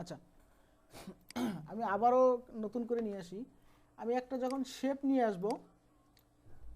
আচ্ছা। আমি আবারও নতুন করে নিয়ে আসি। আমি একটা যখন শেপ নিয়ে আসব,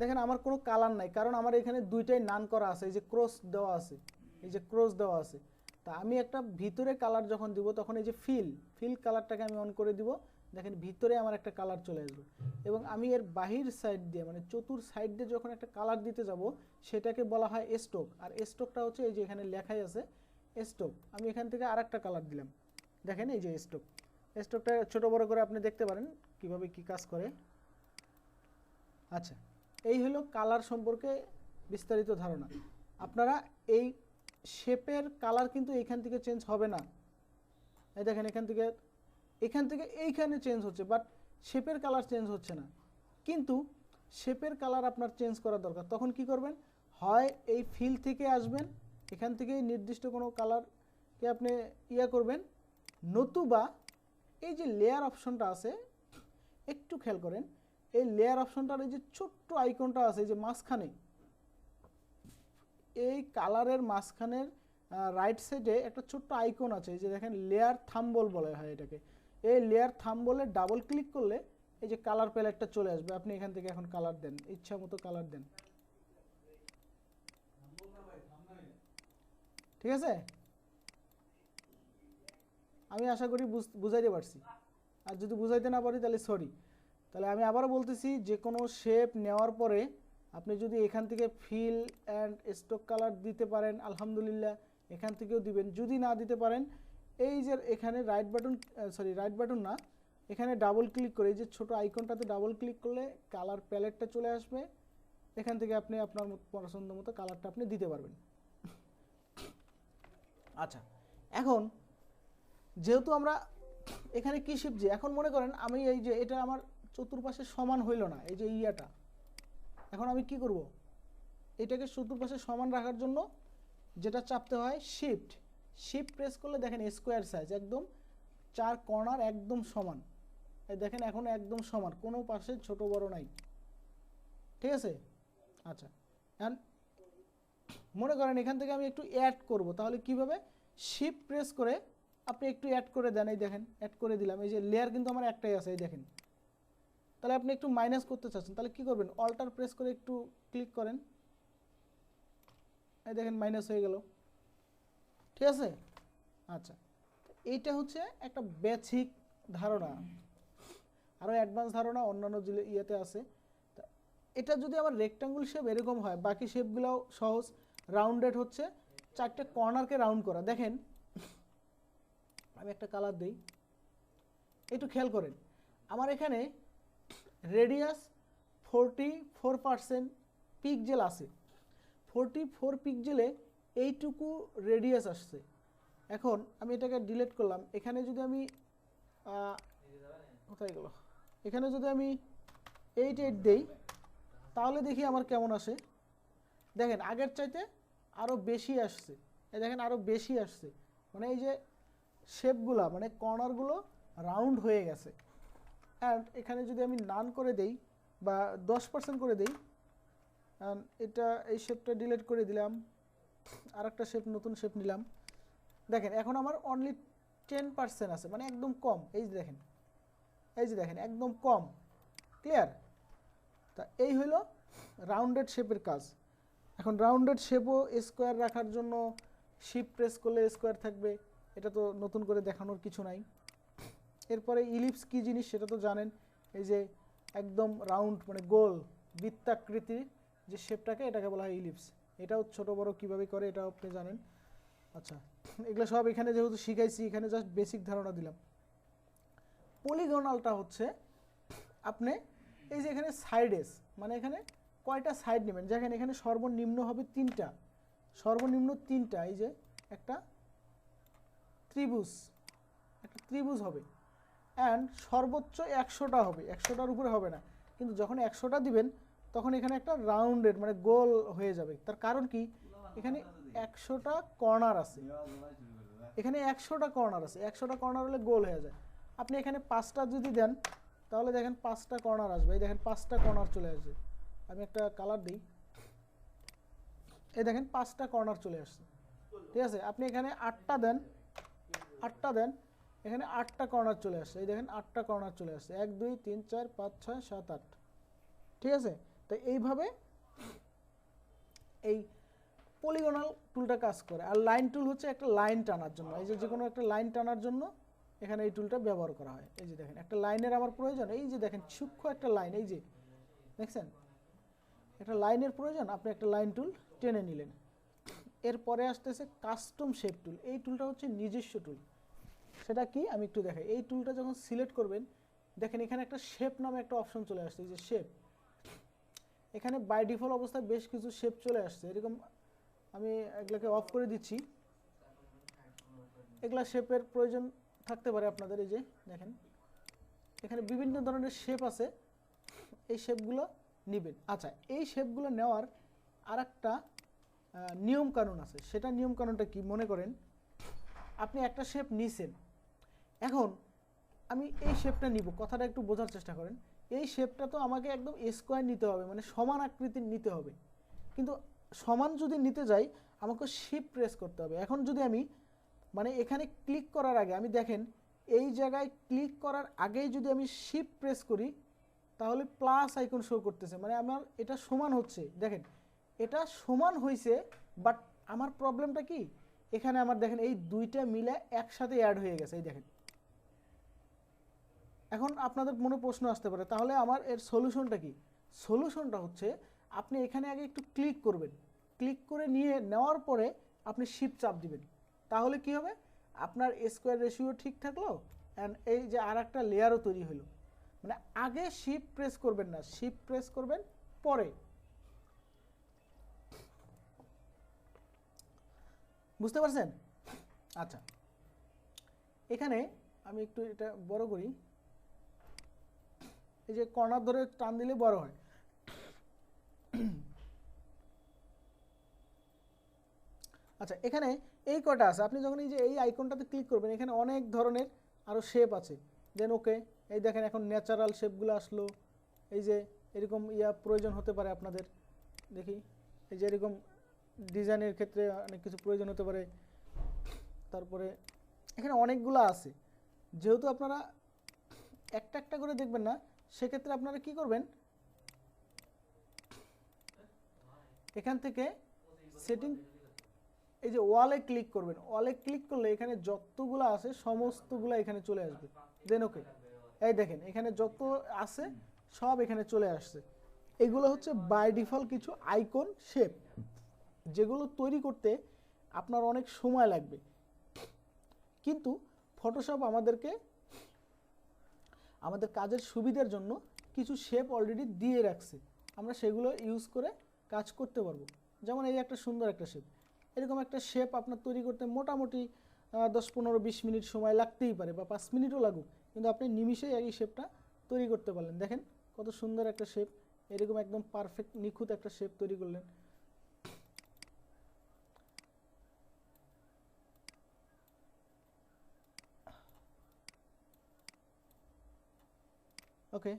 দেখেন আমার কোনো কালার নাই, কারণ আমার এখানে দুইটাই নান করা আছে, এই যে ক্রস দেওয়া আছে, এই যে ক্রস দেওয়া আছে। তা আমি একটা ভিতরে কালার যখন দিব, তখন এই যে ফিল ফিল কালারটাকে আমি অন করে দিব, দেখেন ভিতরে আমার একটা কালার চলে আসবে। এবং আমি এর বাহির সাইড দিয়ে মানে চতুর সাইড দিয়ে যখন একটা কালার দিতে যাব, সেটাকে বলা হয় স্টোক আর স্টোকটা হচ্ছে এই যে এখানে লেখাই আছে স্টোক আমি এখান থেকে আর একটা কালার দিলাম। দেখেন এই যে স্টোক স্টোকটা ছোট বড় করে আপনি দেখতে পারেন কীভাবে কি কাজ করে। আচ্ছা এই হলো কালার সম্পর্কে বিস্তারিত ধারণা। আপনারা এই শেপের কালার কিন্তু এইখান থেকে চেঞ্জ হবে না। এই দেখেন এখান থেকে এখান থেকে এইখানে চেঞ্জ হচ্ছে বাট শেপের কালার চেঞ্জ হচ্ছে না। কিন্তু শেপের কালার আপনার চেঞ্জ করা দরকার। তখন কি করবেন? হয় এই ফিল থেকে আসবেন, এখান থেকে নির্দিষ্ট কোনো কালারকে আপনি ইয়া করবেন নতুবা এই যে লেয়ার অপশনটা আছে, একটু খেয়াল করেন, এই লেয়ার অপশনটার এই যে ছোট্ট আইকনটা আছে যে মাঝখানে, এই কালারের মাঝখানের রাইট সাইডে একটা ছোট্ট আইকন আছে যে দেখেন লেয়ার থাম্বল বলা হয় এটাকে। এই লেয়ার থাম্বলে ডাবল ক্লিক করলে এই যে কালার প্যালেটটা চলে আসবে। আপনি এখান থেকে এখন কালার দেন, ইচ্ছা মতো কালার দেন। ঠিক আছে? আমি আশা করি বুঝ- বুঝাইতে পারছি। আর যদি বুঝাইতে না পারি, তাহলে সরি তাহলে আমি আবারও বলতেছি যে কোনো শেপ নেওয়ার পরে আপনি যদি এখান থেকে ফিল অ্যান্ড স্টক কালার দিতে পারেন, আলহামদুলিল্লাহ, এখান থেকেও দিবেন। যদি না দিতে পারেন, এই যে এখানে right button sorry right button না, এখানে ডাবল ক্লিক করে, এই যে ছোট আইকনটাতে ডাবল ক্লিক করলে কালার প্যালেটটা চলে আসবে। এখান থেকে আপনি আপনার পছন্দ মতো কালারটা আপনি দিতে পারবেন। আচ্ছা এখন যেহেতু আমরা এখানে কি শিখছি এখন মনে করেন আমি এই যে এটা আমার চতুর্পাশে সমান হইল না, এই যে ইয়াটা। এখন আমি কি করব? এটাকে চতুর্পাশে সমান রাখার জন্য যেটা চাপতে হয় শিফট শিফট প্রেস করলে দেখেন স্কোয়ার সাইজ একদম চার কর্নার একদম সমান। এই দেখেন এখন একদম সমান, কোনো পাশে ছোট বড় নাই। ঠিক আছে? আচ্ছা এখন মনে করেন এখান থেকে আমি একটু অ্যাড করব, তাহলে কীভাবে? শিপ প্রেস করে আপনি একটু অ্যাড করে দেন, এই দেখেন অ্যাড করে দিলাম। এই যে লেয়ার কিন্তু আমার একটাই আছে, এই দেখেন। তাহলে আপনি একটু মাইনাস করতে চাচ্ছেন, তাহলে কি করবেন? অল্টার প্রেস করে একটু ক্লিক করেন। এই দেখেন মাইনাস হয়ে গেল। ঠিক আছে? আচ্ছা। এইটা হচ্ছে একটা বেসিক ধারণা। আরও অ্যাডভান্স ধারণা অন্যান্য ইয়েতে আছে। এটা যদি আমার রেক্টাঙ্গুল শেপ এরকম হয়, বাকি শেপগুলোও সহজ। রাউন্ডেড হচ্ছে, চারটে কর্নারকে রাউন্ড করা। দেখেন আমি একটা কালার দিই। একটু খেয়াল করেন, আমার এখানে radius forty four percent pixel আছে। ফোরটি ফোর পিকজেলে এইটুকু রেডিয়াস আসছে। এখন আমি এটাকে ডিলিট করলাম। এখানে যদি আমি কোথায় গেল? এখানে যদি আমি এইট এইট দেই, তাহলে দেখি আমার কেমন আসে। দেখেন, আগের চাইতে আরও বেশি আসছে। দেখেন আরও বেশি আসছে। মানে এই যে শেপগুলা মানে কর্নারগুলো রাউন্ড হয়ে গেছে। অ্যান্ড এখানে যদি আমি নান করে দেই বা দশ পার্সেন্ট করে দেই এটা এই শেপটা ডিলিট করে দিলাম আর একটা শেপ, নতুন শেপ নিলাম। দেখেন, এখন আমার অনলি টেন পার্সেন্ট আছে মানে একদম কম। এই যে দেখেন, এই যে দেখেন, একদম কম। ক্লিয়ার তা এই হলো রাউন্ডেড শেপের কাজ। এখন রাউন্ডেড শেপও স্কোয়ার রাখার জন্য শিপ প্রেস করলে স্কোয়ার থাকবে। এটা তো নতুন করে দেখানোর কিছু নাই। এরপরে ইলিপস কি জিনিস সেটা তো জানেন, এই যে একদম রাউন্ড মানে গোল বৃত্তাকৃতির যে শেপটাকে এটাকে বলা হয় ইলিপস। এটাও ছোট বড় কীভাবে করে এটাও আপনি জানেন। আচ্ছা এগুলো সব এখানে যেহেতু শিখাইছি, এখানে জাস্ট বেসিক ধারণা দিলাম। পলিগনালটা হচ্ছে আপনি এই যে এখানে সাইডেস মানে এখানে কয়টা সাইড নেবেন? যেখানে এখানে সর্বনিম্ন হবে তিনটা। সর্বনিম্ন তিনটা, এই যে একটা ত্রিভুজ, একটা ত্রিভুজ হবে। অ্যান্ড সর্বোচ্চ একশোটা হবে। একশোটার উপরে হবে না। কিন্তু যখন একশোটা দিবেন, তখন এখানে একটা রাউন্ডেড মানে গোল হয়ে যাবে। তার কারণ কি? এখানে একশোটা কর্নার আছে। এখানে একশোটা কর্নার আছে। একশোটা কর্নার হলে গোল হয়ে যায়। আপনি এখানে পাঁচটা যদি দেন, তাহলে দেখেন পাঁচটা কর্নার আসবে। এই দেখেন পাঁচটা কর্নার চলে আসবে আমি একটা কালার দিই। এই দেখেন পাঁচটা কর্নার চলে আসছে। ঠিক আছে? আপনি এখানে আটটা দেন আটটা দেন, এখানে আটটা কর্নার চলে আসছে। এই দেখেন আটটা কর্নার চলে আসছে। এক, দুই, তিন, চার, পাঁচ, ছয়, সাত, আট। ঠিক আছে? তো এইভাবে এই পলিগোনাল টুলটা কাজ করে। আর লাইন টুল হচ্ছে একটা লাইন টানার জন্য। এই যে যে কোনো একটা লাইন টানার জন্য এখানে এই টুলটা ব্যবহার করা হয়। এই যে দেখেন, একটা লাইনের আমার প্রয়োজন। এই যে দেখেন, সূক্ষ্ম একটা লাইন এই যে, দেখছেন? একটা লাইনের প্রয়োজন। আপনি একটা লাইন টুল টেনে নিলেন। এরপরে আসতেছে কাস্টম শেপ টুল এই টুলটা হচ্ছে নিজস্ব টুল সেটা কি? আমি একটু দেখাই। এই টুলটা যখন সিলেক্ট করবেন, দেখেন এখানে একটা শেপ নামে একটা অপশন চলে আসছে, এই যে শেপ এখানে বাই ডিফল্ট অবস্থায় বেশ কিছু শেপ চলে আসছে। এরকম আমি এগুলাকে অফ করে দিচ্ছি। এগুলা শেপের প্রয়োজন থাকতে পারে আপনাদের, এই যে দেখেন। এখানে বিভিন্ন ধরনের শেপ আছে। এই শেপগুলো নেবেন। আচ্ছা এই শেপগুলো নেওয়ার আর একটা নিয়ম কানুন আছে। সেটা নিয়ম কানুনটা কি? মনে করেন, আপনি একটা শেপ নিছেন। এখন, আমি এই শেপটা নিব, কথাটা একটু বোঝার চেষ্টা করেন। এই শেপটা তো আমাকে একদম স্কোয়ার নিতে হবে মানে সমান আকৃতির নিতে হবে। কিন্তু সমান যদি নিতে যাই, আমাকে শিপ প্রেস করতে হবে। এখন যদি আমি মানে এখানে ক্লিক করার আগে, আমি দেখেন, এই জায়গায় ক্লিক করার আগেই যদি আমি শিপ প্রেস করি, তাহলে প্লাস আইকন শো করতেছে। মানে আমার এটা সমান হচ্ছে। দেখেন, এটা সমান হয়েছে বাট আমার প্রবলেমটা কি? এখানে আমার দেখেন, এই দুইটা মিলে একসাথে অ্যাড হয়ে গেছে। এই দেখেন এখন আপনাদের মনে প্রশ্ন আসতে পারে, তাহলে আমার এর সলিউশনটা কি? সলিউশনটা হচ্ছে আপনি এখানে আগে একটু ক্লিক করবেন। ক্লিক করে নিয়ে নেওয়ার পরে আপনি শিপ চাপ দিবেন। তাহলে কি হবে? আপনার স্কোয়ার রেশিও ঠিক থাকল অ্যান্ড এই যে আর একটা লেয়ারও তৈরি হলো। মানে আগে শিপ প্রেস করবেন না শিপ প্রেস করবেন পরে। বুঝতে পারছেন? আচ্ছা। এখানে আমি একটু এটা বড় করি। এই যে কর্নার ধরে টান দিলে বড় হয়। আচ্ছা এখানে এই কটা আছে। আপনি যখন এই যে এই আইকনটাতে ক্লিক করবেন, এখানে অনেক ধরনের আরও শেপ আছে। দেন ওকে এই দেখেন এখন ন্যাচারাল শেপগুলো আসলো। এই যে এরকম ইয়া প্রয়োজন হতে পারে আপনাদের। দেখি, এই যে এরকম ডিজাইনের ক্ষেত্রে অনেক কিছু প্রয়োজন হতে পারে। তারপরে এখানে অনেকগুলো আছে। যেহেতু আপনারা একটা একটা করে দেখবেন না সেক্ষেত্রে আপনারা কি করবেন? এখান থেকে সেটিং এই যে ওয়ালে ক্লিক করবেন। ওয়ালে ক্লিক করলে এখানে যতগুলো আছে, সমস্তগুলো এখানে চলে আসবে। দেন ওকে এই দেখেন, এখানে যত আছে, সব এখানে চলে আসছে। এগুলো হচ্ছে বাই ডিফল্ট কিছু আইকন শেপ যেগুলো তৈরি করতে আপনার অনেক সময় লাগবে। কিন্তু ফটোশপ আমাদেরকে আমাদের কাজের সুবিধার জন্য কিছু শেপ অলরেডি দিয়ে রাখছে। আমরা সেগুলো ইউজ করে কাজ করতে পারব। যেমন এই একটা সুন্দর একটা শেপ এরকম একটা শেপ আপনার তৈরি করতে মোটামুটি দশ পনেরো বিশ মিনিট সময় লাগতেই পারে বা পাঁচ মিনিটও লাগুক। কিন্তু আপনি নিমিষেই এই শেপটা তৈরি করতে পারলেন। দেখেন কত সুন্দর একটা শেপ এরকম একদম পারফেক্ট নিখুঁত একটা শেপ তৈরি করলেন। ওকে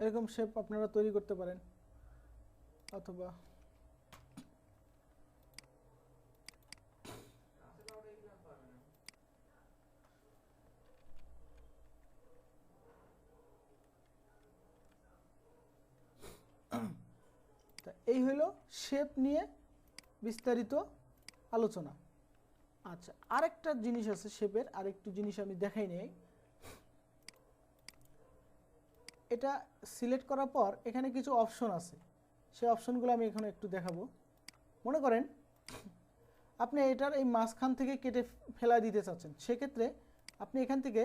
এরকম শেপ আপনারা তৈরি করতে পারেন অথবা তা এই হলো শেপ নিয়ে বিস্তারিত আলোচনা। আচ্ছা আরেকটা জিনিস আছে শেপের আরেকটু জিনিস আমি দেখাই নেই। এটা সিলেক্ট করার পর এখানে কিছু অপশন আছে। সেই অপশনগুলো আমি এখানে একটু দেখাবো। মনে করেন, আপনি এটার এই মাঝখান থেকে কেটে ফেলা দিতে চাচ্ছেন। সেক্ষেত্রে আপনি এখান থেকে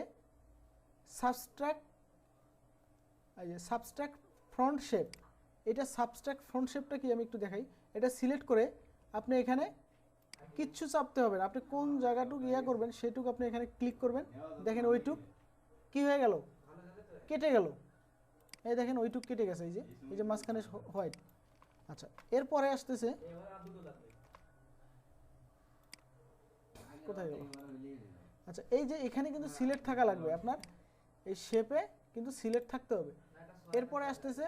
সাবস্ট্রাক্ট সাবস্ট্রাক্ট ফ্রন্ট শেপ এটা সাবস্ট্রাক্ট ফ্রন্ট শেপটা কি আমি একটু দেখাই। এটা সিলেক্ট করে আপনি এখানে কিচ্ছু চাপতে হবে না। আপনি কোন জায়গাটুকু ইয়া করবেন, সেটুকু আপনি এখানে ক্লিক করবেন। দেখেন ওইটুক কি হয়ে গেল? কেটে গেল। এই দেখেন ওইটুক কেটে গেছে, এই যে এই যে মাঝখানে হোয়াইট আচ্ছা এরপরে আসতেছে কোথায় গেল? আচ্ছা এই যে এখানে কিন্তু সিলেক্ট থাকা লাগবে আপনার। এই শেপে কিন্তু সিলেক্ট থাকতে হবে। এরপরে আসতেছে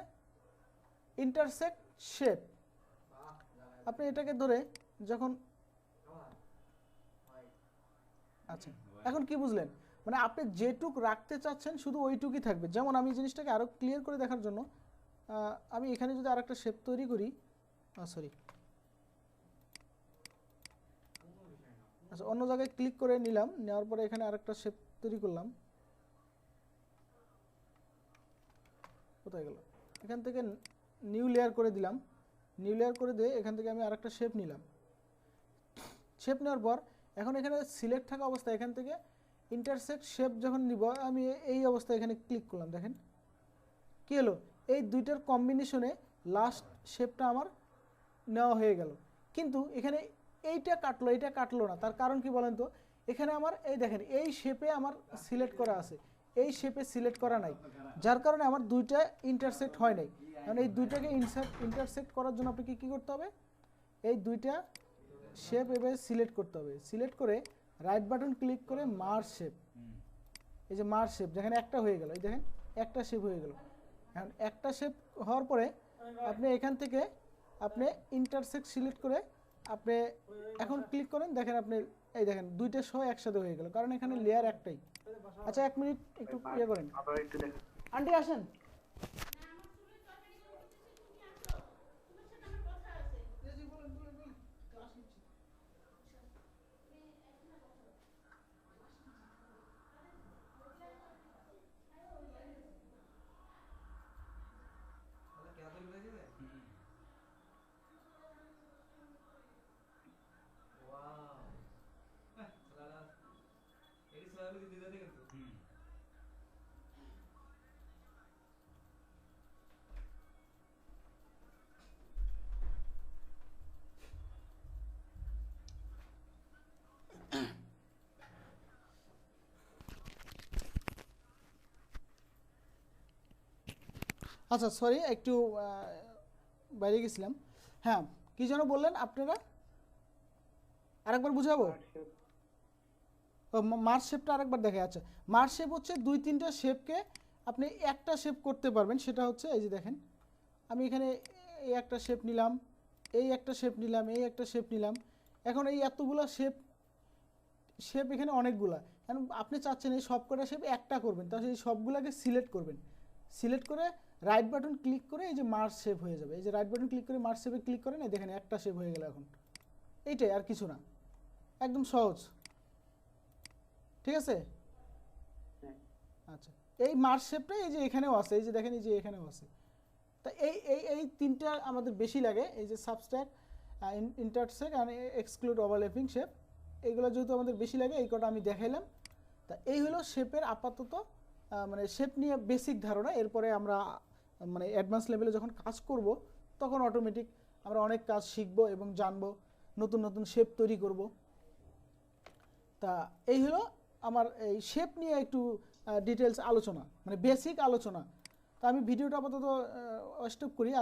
ইন্টারসেক্ট শেপ আপনি এটাকে ধরে যখন আচ্ছা এখন কি বুঝলেন? মানে আপনি যেটুক রাখতে চাচ্ছেন, শুধু ওইটুকুই থাকবে। যেমন আমি জিনিসটাকে আরও ক্লিয়ার করে দেখার জন্য আমি এখানে যদি আর একটা শেপ তৈরি করি সরি আচ্ছা অন্য জায়গায় ক্লিক করে নিলাম, নেওয়ার পরে এখানে আরেকটা শেপ তৈরি করলাম। কোথায় গেল? এখান থেকে নিউ লেয়ার করে দিলাম। নিউ লেয়ার করে দিয়ে এখান থেকে আমি আরেকটা শেপ নিলাম। শেপ নেওয়ার পর এখন এখানে সিলেক্ট থাকা অবস্থায় এখান থেকে ইন্টারসেক্ট শেপ যখন নিব, আমি এই অবস্থায় এখানে ক্লিক করলাম, দেখেন। কি হলো? এই দুইটার কম্বিনেশনে লাস্ট শেপটা আমার নেওয়া হয়ে গেল। কিন্তু এখানে এইটা কাটলো এইটা কাটলো না। তার কারণ কি বলেন তো? এখানে আমার, এই দেখেন, এই শেপে আমার সিলেক্ট করা আছে। এই শেপে সিলেক্ট করা নাই। যার কারণে আমার দুইটা ইন্টারসেক্ট হয় নাই। কারণ এই দুইটাকে ইনসার্ট ইন্টারসেক্ট করার জন্য আপনাকে কি করতে হবে? এই দুইটা শেপ এভাবে সিলেক্ট করতে হবে। সিলেক্ট করে রাইট বাটন ক্লিক করে মার শেপ এই যে মার শেপ যেখানে একটা হয়ে গেল। এই দেখেন একটা শেপ হয়ে গেল। এখন একটা শেপ হওয়ার পরে আপনি এখান থেকে আপনি ইন্টারসেক্ট সিলেক্ট করে আপনি এখন ক্লিক করেন দেখেন আপনি এই দেখেন দুইটা সহ একসাথে হয়ে গেল। কারণ এখানে লেয়ার একটাই। আচ্ছা এক মিনিট একটু ইয়ে করেন। আন্টি আসেন। আচ্ছা সরি একটু বাইরে গেছিলাম। হ্যাঁ কি যেন বললেন আপনারা? আরেকবার বুঝাবো? মার্চ শেপটা আরেকবার দেখে আচ্ছা মার্চ শেপ হচ্ছে দুই, তিনটা শেপকে আপনি একটা শেপ করতে পারবেন, সেটা হচ্ছে, এই যে দেখেন, আমি এখানে এই একটা শেপ নিলাম, এই একটা শেপ নিলাম, এই একটা শেপ নিলাম। এখন এই এতগুলো শেপ শেপ এখানে অনেকগুলা। এখন আপনি চাচ্ছেন এই সবকটা শেপ একটা করবেন, তাহলে এই সবগুলোকে সিলেক্ট করবেন। সিলেক্ট করে রাইট বাটন ক্লিক করে এই যে মার্চ শেপ হয়ে যাবে। এই যে রাইট বাটন ক্লিক করে মার্চ শেপে ক্লিক করে এই দেখেন একটা শেপ হয়ে গেল এখন। এইটাই আর কিছু না। একদম সহজ। ঠিক আছে। আচ্ছা। এই মার্চ শেপটা এই যে এখানেও আছে, এই যে দেখেন এই যে এখানেও আছে। তা এই এই এই তিনটা আমাদের বেশি লাগে, এই যে সাবস্ট্যাক ইন্টারসেক আর এক্সক্লুড ওভারল্যাপিং শেপ এগুলো যেহেতু আমাদের বেশি লাগে, এই কটা আমি দেখাইলাম। তা এই হলো শেপের আপাতত মানে শেপ নিয়ে বেসিক ধারণা। এরপরে আমরা মানে অ্যাডভান্স লেভেলে যখন কাজ করব, তখন অটোমেটিক আমরা অনেক কাজ শিখব এবং জানব, নতুন নতুন শেপ তৈরি করব। তা এই হলো আমার এই শেপ নিয়ে একটু ডিটেলস আলোচনা মানে বেসিক আলোচনা। তা আমি ভিডিওটা আপাতত স্টপ করি। আর